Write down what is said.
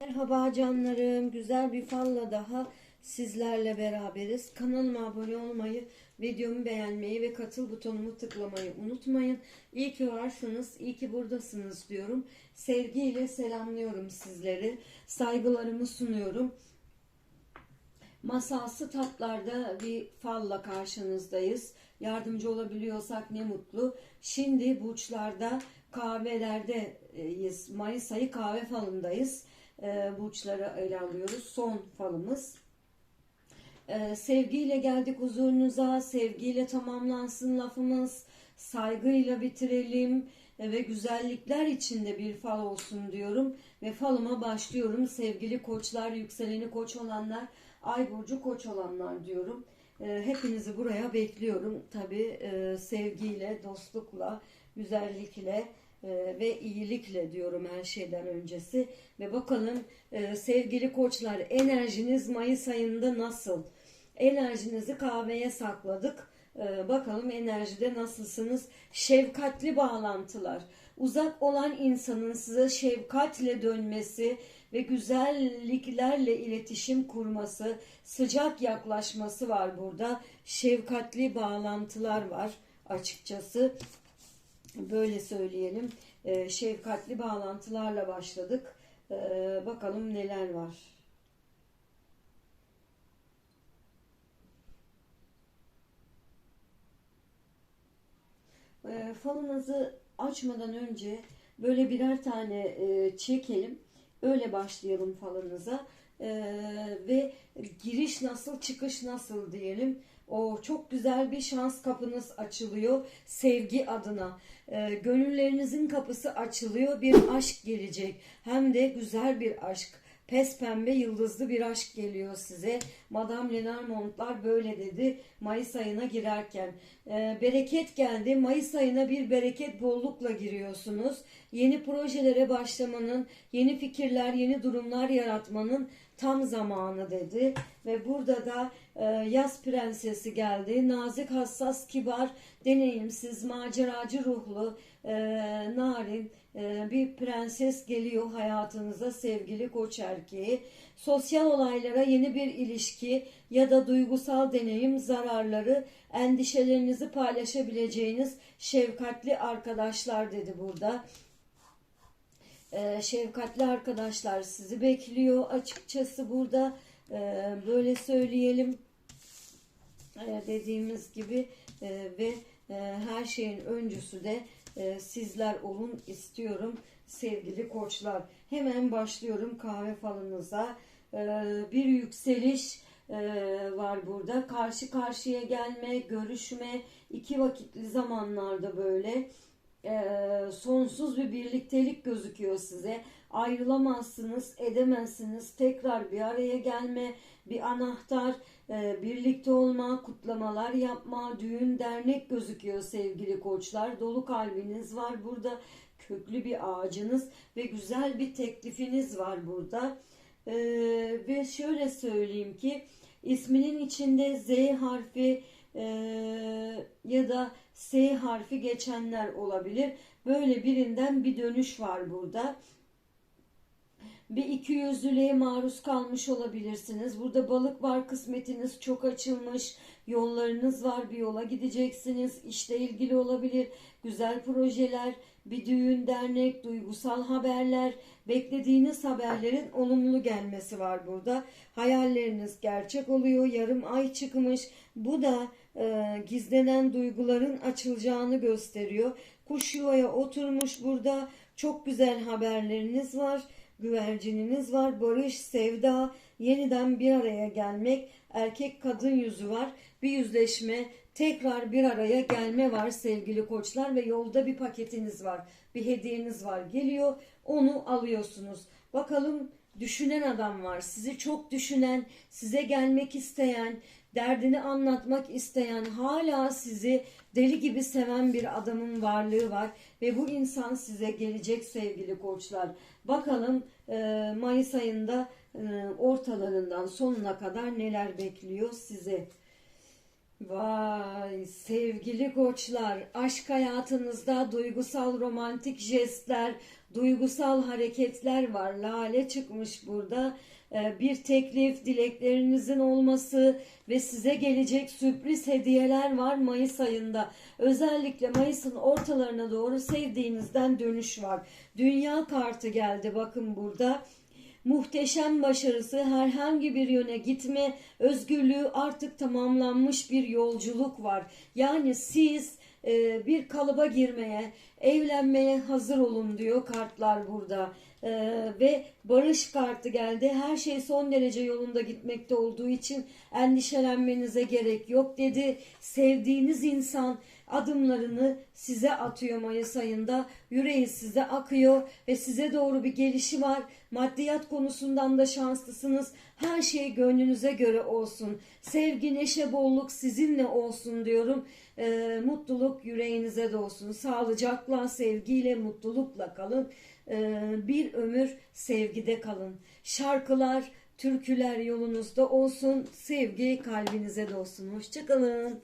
Merhaba canlarım. Güzel bir falla daha sizlerle beraberiz. Kanalıma abone olmayı, videomu beğenmeyi ve katıl butonumu tıklamayı unutmayın. İyi ki varsınız, iyi ki buradasınız diyorum. Sevgiyle selamlıyorum sizleri. Saygılarımı sunuyorum. Masalsı tatlarda bir falla karşınızdayız. Yardımcı olabiliyorsak ne mutlu. Şimdi burçlarda kahvelerdeyiz. Mayıs ayı kahve falındayız. Ee, burçları ele alıyoruz. Son falımız. Ee, sevgiyle geldik huzurunuza. Sevgiyle tamamlansın lafımız. Saygıyla bitirelim e, ve güzellikler içinde bir fal olsun diyorum. Ve falıma başlıyorum. Sevgili koçlar, yükseleni koç olanlar, ay burcu koç olanlar diyorum. Ee, hepinizi buraya bekliyorum. Tabii e, sevgiyle, dostlukla, güzellikle e, ve iyilikle diyorum her şeyden öncesi. Ve bakalım e, sevgili koçlar enerjiniz Mayıs ayında nasıl? Enerjinizi kahveye sakladık. Ee, bakalım enerjide nasılsınız? Şefkatli bağlantılar. Uzak olan insanın size şefkatle dönmesi ve güzelliklerle iletişim kurması, sıcak yaklaşması var burada. Şefkatli bağlantılar var açıkçası. Böyle söyleyelim. Ee, şefkatli bağlantılarla başladık. Ee, bakalım neler var. E, falınızı açmadan önce böyle birer tane e, çekelim. Öyle başlayalım falınıza. Ve giriş nasıl çıkış nasıl diyelim. O çok güzel bir şans kapınız açılıyor sevgi adına. E, gönüllerinizin kapısı açılıyor. Bir aşk gelecek. Hem de güzel bir aşk pes pembe yıldızlı bir aşk geliyor size. Madame Lenormand'lar böyle dedi Mayıs ayına girerken. Ee, bereket geldi. Mayıs ayına bir bereket bollukla giriyorsunuz. Yeni projelere başlamanın, yeni fikirler, yeni durumlar yaratmanın tam zamanı dedi. Ve burada da e, yaz prensesi geldi. Nazik, hassas, kibar, deneyimsiz, maceracı ruhlu, e, narin e, bir prenses geliyor hayatınıza sevgili koç erkeği. Sosyal olaylara yeni bir ilişki ya da duygusal deneyim zararları, endişelerinizi paylaşabileceğiniz şefkatli arkadaşlar dedi burada. E, şefkatli arkadaşlar sizi bekliyor açıkçası burada. E, böyle söyleyelim. E, dediğimiz gibi e, ve her şeyin öncüsü de sizler olun istiyorum sevgili koçlar. Hemen başlıyorum kahve falınıza. Bir yükseliş var burada. Karşı karşıya gelme, görüşme, iki vakitli zamanlarda böyle e, sonsuz bir birliktelik gözüküyor size. Ayrılamazsınız, edemezsiniz. Tekrar bir araya gelme, bir anahtar, e, birlikte olma, kutlamalar yapma, düğün, dernek gözüküyor sevgili koçlar. Dolu kalbiniz var burada. Köklü bir ağacınız ve güzel bir teklifiniz var burada. E, ve şöyle söyleyeyim ki isminin içinde Z harfi e, ya da S harfi geçenler olabilir. Böyle birinden bir dönüş var burada bir iki yüzlülüğe maruz kalmış olabilirsiniz. Burada balık var, kısmetiniz çok açılmış, yollarınız var, bir yola gideceksiniz, işle ilgili olabilir, güzel projeler, bir düğün, dernek, duygusal haberler, beklediğiniz haberlerin olumlu gelmesi var burada. Hayalleriniz gerçek oluyor, yarım ay çıkmış. Bu da e, gizlenen duyguların açılacağını gösteriyor. Kuş yuvaya oturmuş burada. Çok güzel haberleriniz var güvercininiz var. Barış, sevda, yeniden bir araya gelmek, erkek kadın yüzü var. Bir yüzleşme, tekrar bir araya gelme var sevgili koçlar ve yolda bir paketiniz var. Bir hediyeniz var. Geliyor, onu alıyorsunuz. Bakalım düşünen adam var. Sizi çok düşünen, size gelmek isteyen, derdini anlatmak isteyen, hala sizi deli gibi seven bir adamın varlığı var ve bu insan size gelecek sevgili koçlar. Bakalım e, Mayıs ayında e, ortalarından sonuna kadar neler bekliyor sizi. Vay sevgili koçlar aşk hayatınızda duygusal romantik jestler duygusal hareketler var. Lale çıkmış burada. Ee, bir teklif, dileklerinizin olması ve size gelecek sürpriz hediyeler var Mayıs ayında. Özellikle Mayıs'ın ortalarına doğru sevdiğinizden dönüş var. Dünya kartı geldi bakın burada muhteşem başarısı, herhangi bir yöne gitme, özgürlüğü artık tamamlanmış bir yolculuk var. Yani siz e, bir kalıba girmeye, evlenmeye hazır olun diyor kartlar burada. E, ve barış kartı geldi. Her şey son derece yolunda gitmekte olduğu için endişelenmenize gerek yok dedi. Sevdiğiniz insan adımlarını size atıyor Mayıs ayında. Yüreği size akıyor ve size doğru bir gelişi var. Maddiyat konusundan da şanslısınız. Her şey gönlünüze göre olsun. Sevgi, neşe, bolluk sizinle olsun diyorum. Ee, mutluluk yüreğinize de olsun. Sağlıcakla, sevgiyle, mutlulukla kalın. Ee, bir ömür sevgide kalın. Şarkılar, türküler yolunuzda olsun. Sevgi kalbinize de olsun. Hoşçakalın.